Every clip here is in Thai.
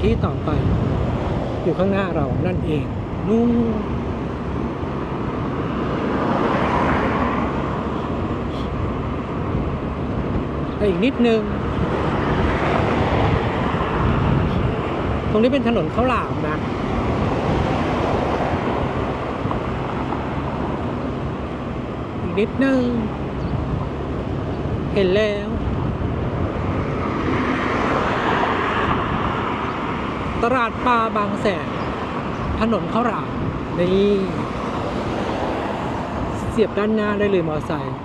ที่ต่อไป อยู่ข้างหน้าเรานั่นเองนู่นอีกนิดนึง ตรงนี้เป็นถนนข้าวหลามนะอีกนิดนึง เห็นแล้ว ตลาดปลาบางแสนถนนข้าวหลามนี่เสียบด้านหน้าได้เลยมอเตอร์ไซค์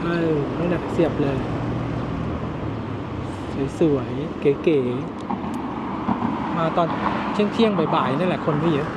เออนั่นแหละเสียบเลย สวยๆ เก๋ๆ มาตอนเที่ยงๆ บ่ายๆ นั่นแหละคนไม่เยอะ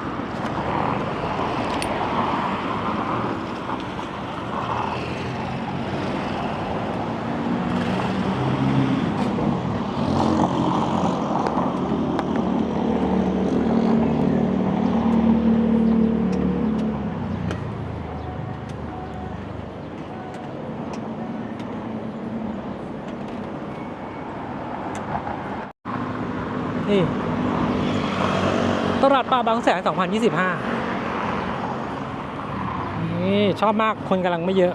บางแสน 2025 นี่ชอบมากคนกำลังไม่เยอะ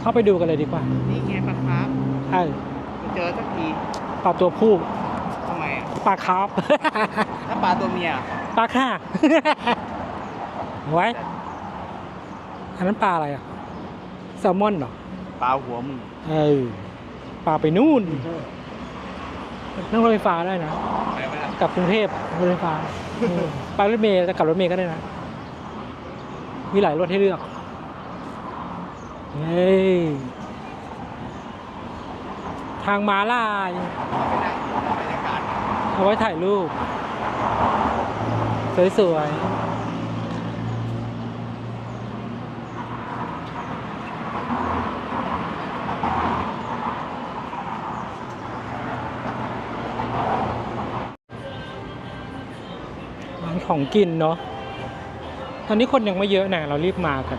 เข้าไปดูกันเลยดีกว่า นี่ไงปลาครับใช่เจอสักทีปลาตัวผู้ทำไมอะปลาคาร์ฟ ถ้าปลาตัวเมียอะปลาค่าไว้ อันนั้นปลาอะไรอะ แซลมอนเหรอ ปลาหัวมึงเออปลาไปนู่น นั่งรถไฟฟ้าได้นะ ไปไหมล่ะ กลับกรุงเทพรถไฟฟ้า ไปรถเมล์จะกลับรถเมล์ก็ได้นะ มีหลายรถให้เลือก เฮ้ย ทางม้าลายเอาไว้ถ่ายรูป สวยๆ ของกินเนาะตอนนี้คนยังไม่เยอะนะเรารีบมากัน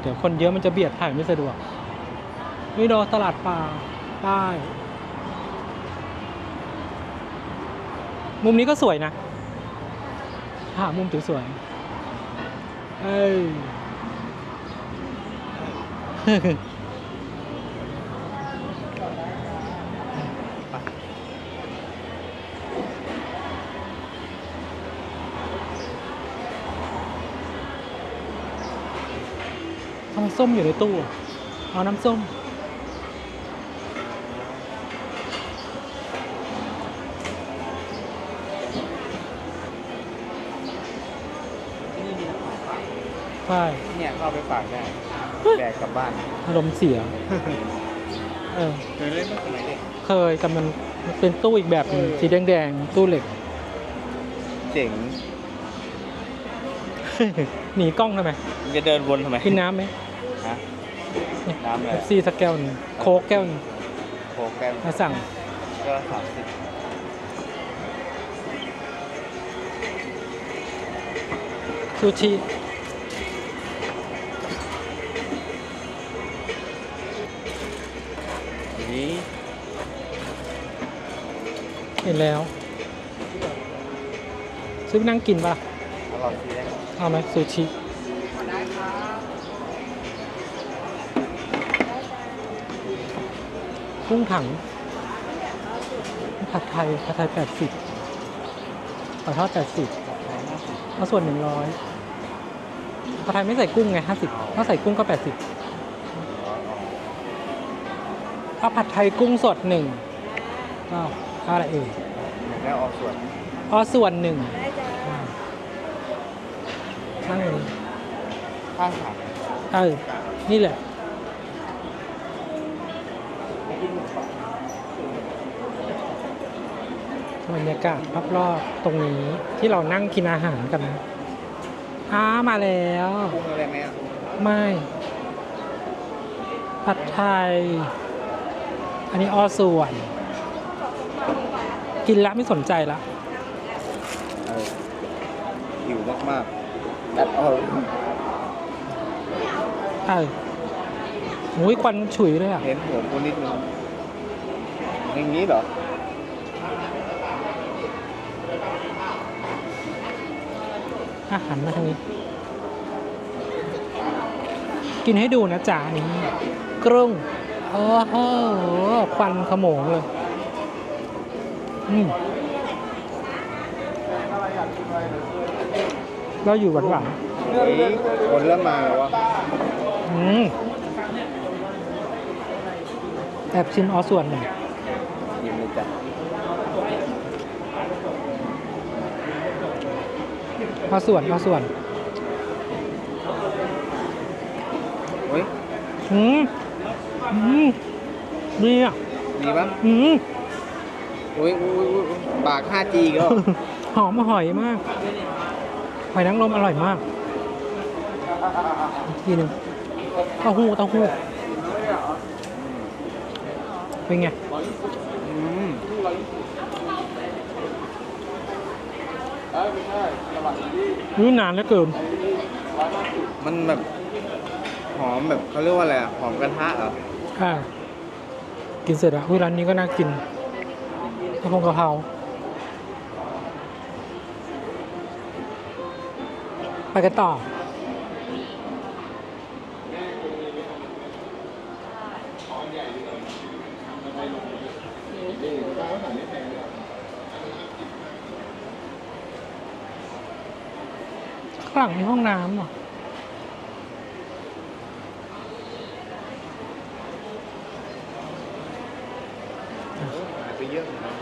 เดี๋ยวคนเยอะมันจะเบียดถ่ายไม่สะดวกนี่เนาะตลาดปลาใต้มุมนี้ก็สวยนะหามุมสวยๆเอ้ย ส้มอยู่ในตู้อะเอาน้ำส้ม ที่นี่มีน้ำปลาฝากใช่เนี่ยก็เอาไปฝากได้แบกกลับบ้านอารมณ์เสีย เออ เคยเล่นเมื่อสมัยเด็ก เคยแต่มันมันเป็นตู้อีกแบบหนึงเออ สีแดงๆ ตู้เหล็ก เจ๋งหนีกล้องทำไมมึงจะเดินวนทำไมกินน้ำไหม ฮะน้ำอะไรเอฟซีสักแก้วหนึงโค้กแก้วหนึงโค้กแก้มมาสั่งก็สามสิบซูชินี้เห็นแล้ว ซื้อไปนั่งกินปะล่ะอร่อยทีได้เอาไหมซูชิ ได้ครับ กุ้งถังผัดไทยผัดไทยแปดสิบขอทอดแปดสิบเอาส่วนหนึ่งร้อยผัดไทยไม่ใส่กุ้งไงห้าสิบถ้าใส่กุ้งก็แปดสิบเอาผัดไทยกุ้งสดหนึ่งอ้าวเอาอะไรเอ่ยแล้วเอาส่วนอ๋อส่วนหนึ่งอ่านั่งเลยข้างถังเออนี่แหละ บรรยากาศรอบๆตรงนี้ที่เรานั่งกินอาหารกันนะอ้ามาแล้วปรุงอะไรไหมอะไม่ ผัดไทย อันนี้ออส่วน กินแล้วไม่สนใจละเออหิวมากๆตัดเอาเออโอ้ยควันฉุยเลยอะ เห็นหัวกูนิดนึง อย่างนี้เหรออาหารมาทางนี้ กินให้ดูนะจ๊ะนี่กรุ้งโอ้โหควันขโมงเลย อืมเราอยู่หวานหวานเฮ้ยคนเริ่มมาแล้ววะๆอืมแอบชิมเอาส่วนหน่อย ยิ้มเลยจ้ะเอาส่วนเอาส่วนเฮ้ยอืมอืมดีอะดีปะอืมอุ้ยอุ้ยอุ้ยอุ๊ยปาก 5G อีก็ หอมหอยมาก หอยนางรมอร่อยมาก อีกทีหนึ่งเต้าหู้เต้าหู้เป็นไง อืมนี่นานเหลือเกินมันแบบหอมแบบเขาเรียกว่าอะไรอะหอมกระทะเหรออ่ากินเสร็จอะอุ้ยร้านนี้ก็น่ากินกะเพรากะเพราไปกันต่อ หลังมีห้องน้ำเหรอหายไปเยอะนะ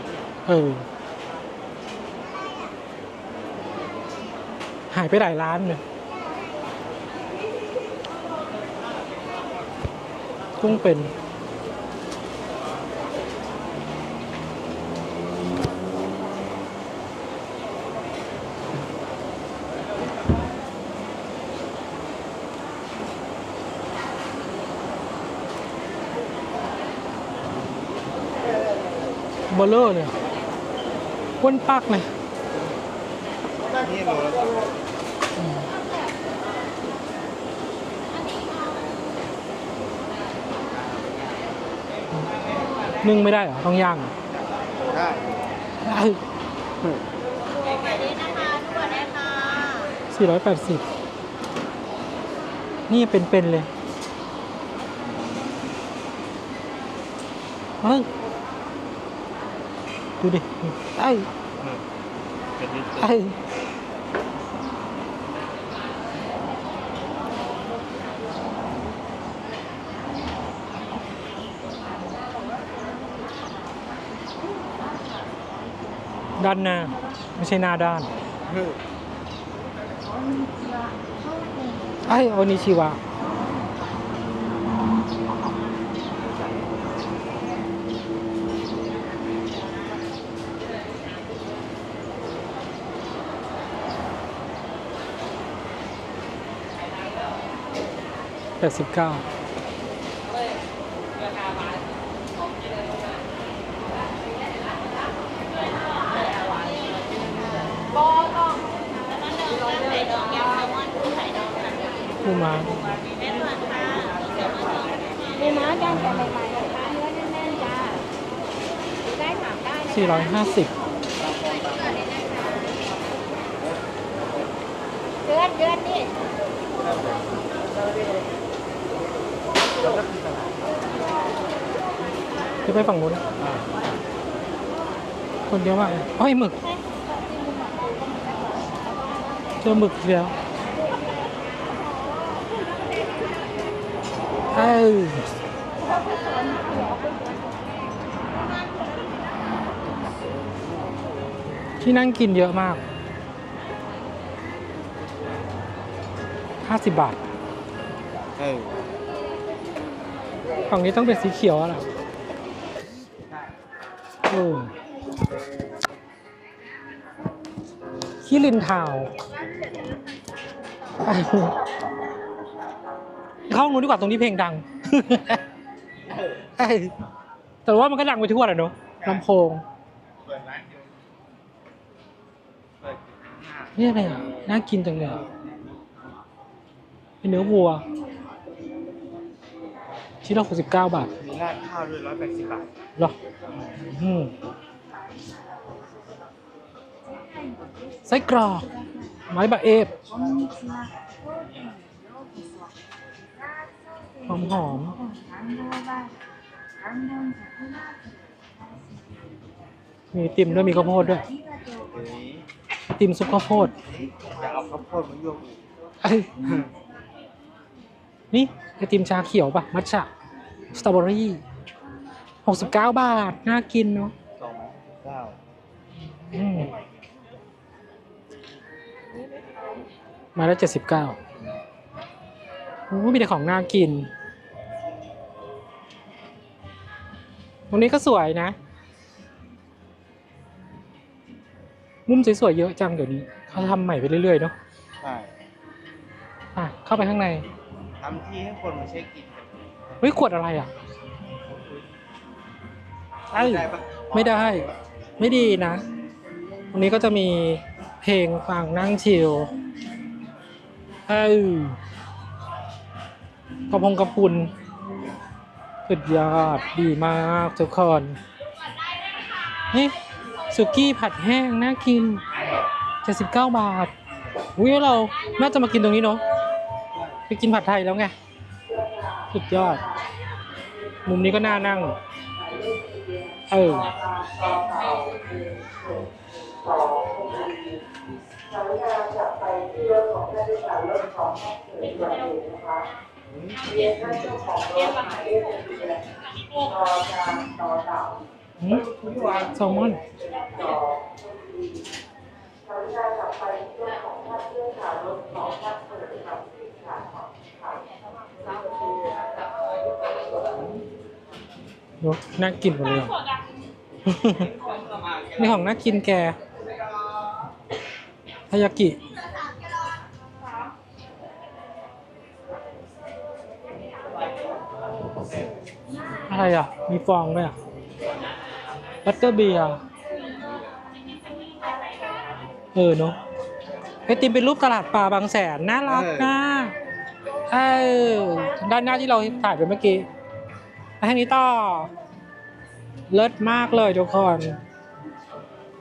เออ หายไปหลายร้านเลยกุ้งเป็น เบลเลอร์เลยก้นปักเลยนี่โลละสองนึ่งไม่ได้เหรอ ต้องย่างเหรอได้ได้สี่ร้อยแปดสิบนี่เป็นๆเลยเฮ้ย ดูดิไอ้ไอ้ด้านหน้า ไม่ใช่หน้าด้านเฮ้ยไอ้โอนิชิวะ แปดสิบเก้าผู้มามีม้าย่างแต่ใหม่ๆนะคะเนื้อแน่นๆจ้าได้ถามได้นะสี่ร้อยห้าสิบเดือนเดือนนี่ จะไปฝั่งนู้นนะคนเยอะมากเลยเฮ้ยหมึก เจอหมึกอีกแล้วเอ้ยที่นั่งกินเยอะมาก 50 บาทเฮ้ย ฝั่งนี้ต้องเป็นสีเขียวอะล่ะโอ้ขี้ลินทาวน์เข้าห้องนู้นดีกว่าตรงนี้เพลงดังเอ้ยแต่ว่ามันก็ดังไปทั่วแหละเนอะลำโพงเปิดร้านอยู่เปิดห้านี่อะไรอะ น่ากินจังเลยอะเป็นเนื้อวัว ชิ้นละ69บาทมีราดข้าวด้วย180บาทเหรออืมอืมไส้กรอกไม้บะเอฟหอมหอมๆมีติมด้วยมีข้าวโพดด้วยเฮ้ยติมซุปข้าวโพดจะเอาข้าวโพดมาโยกอีกเอ้ย นี่ไอติมชาเขียวปะมัทฉะสตรอเบอรี่หกสิบเก้าบาท น่ากินเนาะสองเก้าอืมมาแล้วเจ็ดสิบเก้าโอ้มีแต่ของน่ากิน ตรงนี้ก็สวยนะ มุมสวยๆเยอะจังเดี๋ยวนี้ เขาทำใหม่ไปเรื่อยๆเนาะใช่อะเข้าไปข้างใน ทำที่ให้คนมาเช็คกินกันเฮ้ยขวดอะไรอะใช่ได้ปะไม่ได้ ไม่ดีนะตรงนี้ก็จะมีเพลงฟังนั่งชิลเอ้ยกระพงกระพุนสุดยอดดีมากทุกคนนี่สุกี้ผัดแห้งน่ากิน 79 บาทอุ้ยเรา น่าจะมากินตรงนี้เนาะ ไปกินผัดไทยแล้วไง สุดยอด มุมนี้ก็น่านั่ง เออหืมแซลมอนโอ้น่ากิน หมดเลยอะนี่ของน่ากินแกทายากิ อะไรอะ มีฟองด้วยอะ บัตเตอร์เบียร์ เออเนาะ ไอติมเป็นรูปตลาดปลาบางแสนน่ารักนะเออด้านหน้าที่เราถ่ายไปเมื่อกี้ไปทางนี้ต่อเลิศมากเลยทุกคน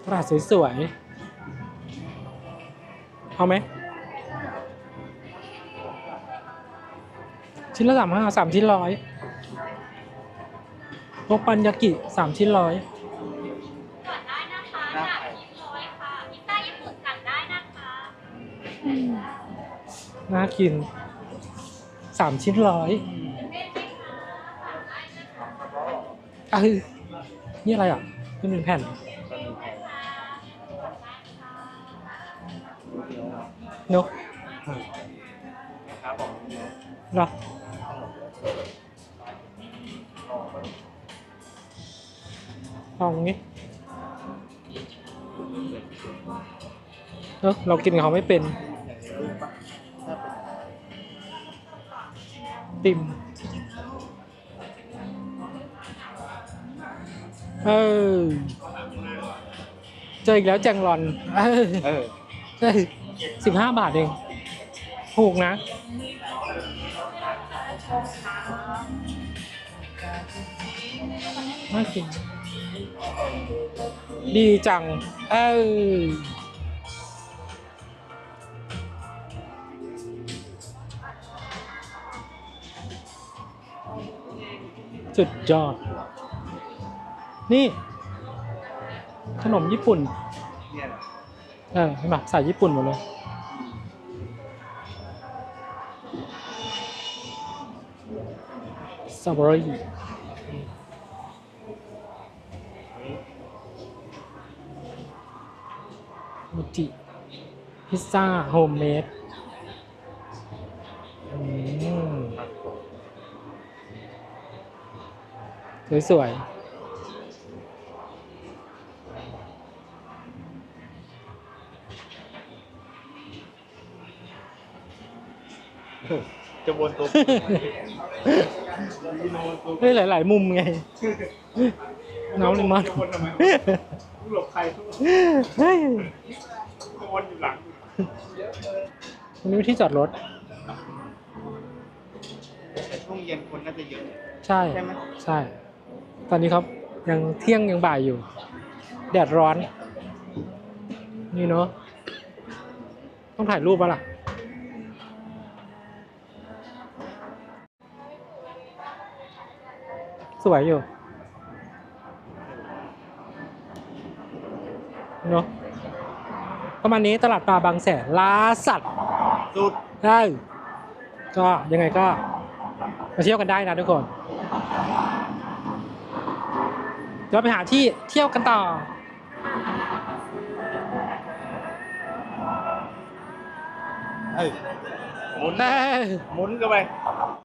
ตลาดสวยๆเอาไหมชิ้นละสามห้าสามชิ้นร้อยโอปันยากิสามชิ้นร้อย น่ากินสามชิ้นร้อยเอ้ยนี่อะไรอะนี่เป็นแผ่นเนอะครับผมเหรอลองนี้เนอะเรากินเขาไม่เป็น ติม เออ เจออีกแล้วแจงรอน เออเออเอ้ยสิบห้าบาทเอง ถูกนะ น่ากิน ดีจัง เออ สุดยอด นี่ ขนมญี่ปุ่นเนี่ยแหละเออเห็นปะใส่ญี่ปุ่นหมดเลย สตรอเบอรี่มูจิพิซซ่าโฮมเมดอืม สวยๆจะวนตัวเฮ้ยหลาย ๆ มุมไง น้องลิมอนจะวนทำไมหลบใครทุกเฮ้ยวนอยู่หลังวันนี้ที่จอดรถช่วงเย็นคนน่าจะเยอะ ใช่ ใช่ไหมใช่ ตอนนี้ครับยังเที่ยงยังบ่ายอยู่ แดดร้อน นี่เนาะต้องถ่ายรูปปะล่ะสวยอยู่เนาะประมาณนี้ตลาดปลาบางแสนล่าสัตว์สุดได้ก็ยังไงก็มาเที่ยวกันได้นะทุกคน เดี๋ยวเราไปหาที่เที่ยวกันต่อ เอ้ยหมุน เอ้ย หมุนกันไป